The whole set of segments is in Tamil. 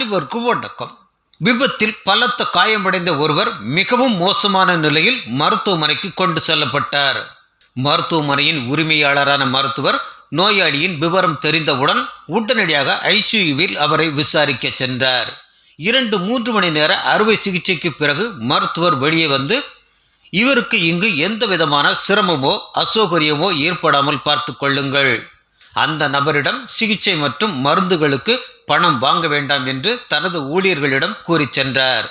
அனைவருக்கும் விபத்தில் பலத்த காயமடைந்த ஒருவர் மிகவும் மோசமான நிலையில் மருத்துவமனைக்கு கொண்டு செல்லப்பட்டார். மருத்துவமனையின் உரிமையாளரான மருத்துவர் நோயாளியின் விவரம் தெரிந்தவுடன் உடனடியாக ஐசியூவில் அவரை விசாரிக்க சென்றார். இரண்டு மூன்று மணி நேர அறுவை சிகிச்சைக்கு பிறகு மருத்துவர் வெளியே வந்து இவருக்கு இங்கு எந்த விதமான சிரமமோ அசௌகரியமோ ஏற்படாமல் பார்த்து கொள்ளுங்கள். அந்த நபரிடம் சிகிச்சை மற்றும் மருந்துகளுக்கு பணம் வாங்க வேண்டாம் என்று தனது ஊழியர்களிடம் கூறி சென்றார்.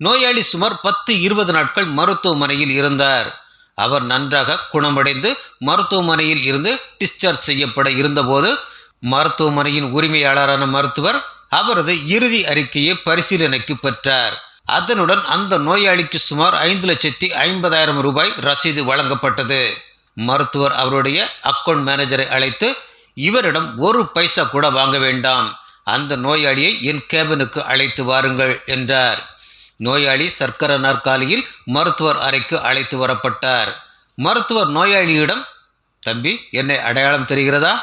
நோயாளி சுமார் பத்து இருபது நாட்கள் மருத்துவமனையில் இருந்தார். அவர் நன்றாக குணமடைந்து மருத்துவமனையில் இருந்து டிஸ்சார்ஜ் செய்யப்பட இருந்தபோது மருத்துவமனையின் உரிமையாளரான மருத்துவர் அவரது இறுதி அறிக்கையை பரிசீலனைக்கு பெற்றார். அதனுடன் அந்த நோயாளிக்கு சுமார் ஐந்து லட்சத்தி ஐம்பதாயிரம் ரூபாய் ரசீது வழங்கப்பட்டது. மருத்துவர் அவருடைய அக்கவுண்ட் மேனேஜரை அழைத்து இவரிடம் ஒரு பைசா கூட வாங்க வேண்டாம். அந்த நோயாளியை என் கேபினுக்கு அழைத்து வாருங்கள் என்றார். நோயாளி சர்க்கர நாற்காலியில் மருத்துவர் அறைக்கு அழைத்து வரப்பட்டார். மருத்துவர் நோயாளியிடம் தம்பி என்னை அடையாளம் தெரிகிறதா?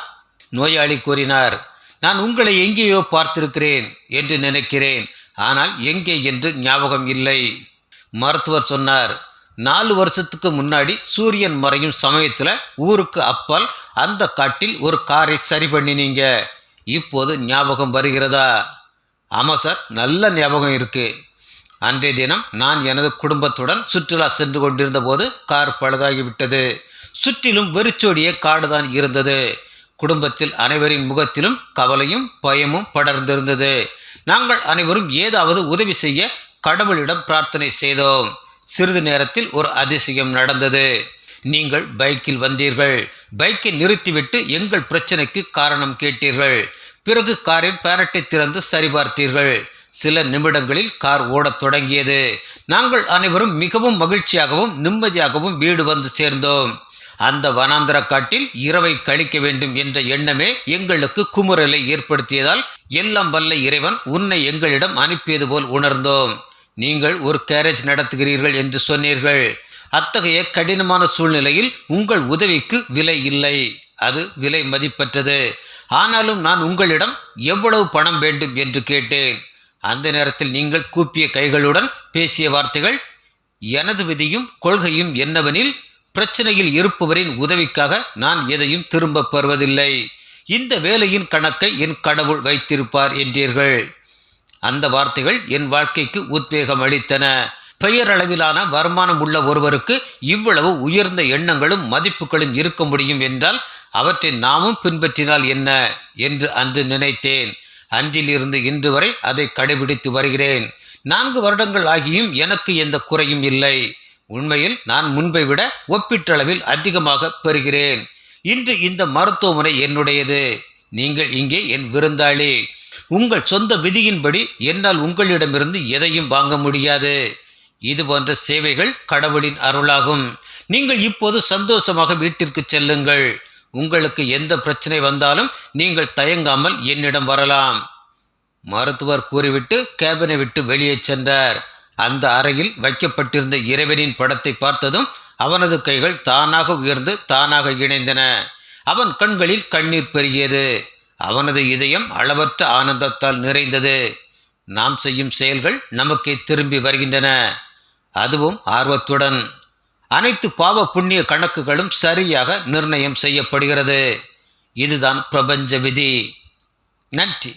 நோயாளி கூறினார் நான் உங்களை எங்கேயோ பார்த்திருக்கிறேன் என்று நினைக்கிறேன். ஆனால் எங்கே என்று ஞாபகம் இல்லை. மருத்துவர் சொன்னார் நாலு வருஷத்துக்கு முன்னாடி சூரியன் மறையும் சமயத்தில் ஊருக்கு அப்பால் அந்த காட்டில் ஒரு காரை சரி பண்ணினீங்க. இப்போது ஞாபகம் வருகிறதா? ஆமாம் சார் நல்ல ஞாபகம் இருக்குது அன்றைய தினம் நான் எனது குடும்பத்துடன் சுற்றுலா சென்று கொண்டிருந்த போது கார் பழுதாகிவிட்டது. சுற்றிலும் வெறிச்சோடிய காடுதான் இருந்தது. குடும்பத்தில் அனைவரின் முகத்திலும் கவலையும் பயமும் படர்ந்திருந்தது. நாங்கள் அனைவரும் ஏதாவது உதவி செய்ய கடவுளிடம் பிரார்த்தனை செய்தோம். சிறிது நேரத்தில் ஒரு அதிசயம் நடந்தது. நீங்கள் பைக்கில் வந்தீர்கள். பைக்கை நிறுத்திவிட்டு எங்கள் பிரச்சனைக்கு காரணம் கேட்டீர்கள். பிறகு காரின் பேரட்டை திறந்து சரிபார்த்தீர்கள். சில நிமிடங்களில் கார் ஓடத் தொடங்கியது. நாங்கள் அனைவரும் மிகவும் மகிழ்ச்சியாகவும் நிம்மதியாகவும் வீடு வந்து சேர்ந்தோம். அந்த வனாந்திர காட்டில் இரவை கழிக்க வேண்டும் என்ற எண்ணமே எங்களுக்கு குமுறலை ஏற்படுத்தியதால் எல்லாம் வல்ல இறைவன் உன்னை எங்களிடம் அனுப்பியது போல் உணர்ந்தோம். நீங்கள் ஒரு கேரேஜ் நடத்துகிறீர்கள் என்று சொன்னீர்கள். அத்தகைய கடினமான சூழ்நிலையில் உங்கள் உதவிக்கு விலை இல்லை. அது விலை மதிப்பற்றது. ஆனாலும் நான் உங்களிடம் எவ்வளவு பணம் வேண்டும் என்று கேட்டேன். அந்த நேரத்தில் நீங்கள் கூப்பிய கைகளுடன் பேசிய வார்த்தைகள் எனது விதியும் கொள்கையும் என்னவெனில் பிரச்சனையில் இருப்பவரின் உதவிக்காக நான் எதையும் திரும்பப் பெறுவதில்லை. இந்த வேலையின் கணக்கை என் கடவுள் வைத்திருப்பார் என்றீர்கள். அந்த வார்த்தைகள் என் வாழ்க்கைக்கு உத்வேகம் அளித்தன. பெயரளவிலான வருமானம் உள்ள ஒருவருக்கு இவ்வளவு உயர்ந்த எண்ணங்களும் மதிப்புகளும் இருக்க முடியும் என்றால் அவற்றை நாமும் பின்பற்றினால் என்ன என்று அன்று நினைத்தேன். அன்றிலிருந்து இன்று வரை அதை கடைபிடித்து வருகிறேன். நான்கு வருடங்கள் ஆகியும் எனக்கு எந்த குறையும் இல்லை. உண்மையில் நான் முன்பை விட ஒப்பீட்டளவில் அதிகமாக பெறுகிறேன். இன்று இந்த மருத்துவமனை என்னுடையது. நீங்கள் இங்கே என் விருந்தாளி. உங்கள் சொந்த விதியின்படி என்னால் உங்களிடமிருந்து எதையும் வாங்க முடியாது. இது போன்ற சேவைகள் கடவுளின் அருளாகும். நீங்கள் இப்போது சந்தோஷமாக வீட்டிற்கு செல்லுங்கள். உங்களுக்கு எந்த பிரச்சனை வந்தாலும் நீங்கள் தயங்காமல் என்னிடம் வரலாம். மருத்துவர் கூறிவிட்டு கேபினை விட்டு வெளியே சென்றார். அந்த அறையில் வைக்கப்பட்டிருந்த இறைவனின் படத்தை பார்த்ததும் அவனது கைகள் தானாக உயர்ந்து தானாக இணைந்தன. அவன் கண்களில் கண்ணீர் பெருகியது. அவனது இதயம் அளவற்ற ஆனந்தத்தால் நிறைந்தது. நாம் செய்யும் செயல்கள் நமக்கே திரும்பி வருகின்றன. அதுவும் ஆர்வத்துடன். அனைத்து பாவ புண்ணிய கணக்குகளும் சரியாக நிர்ணயம் செய்யப்படுகிறது. இதுதான் பிரபஞ்ச விதி. நன்றி.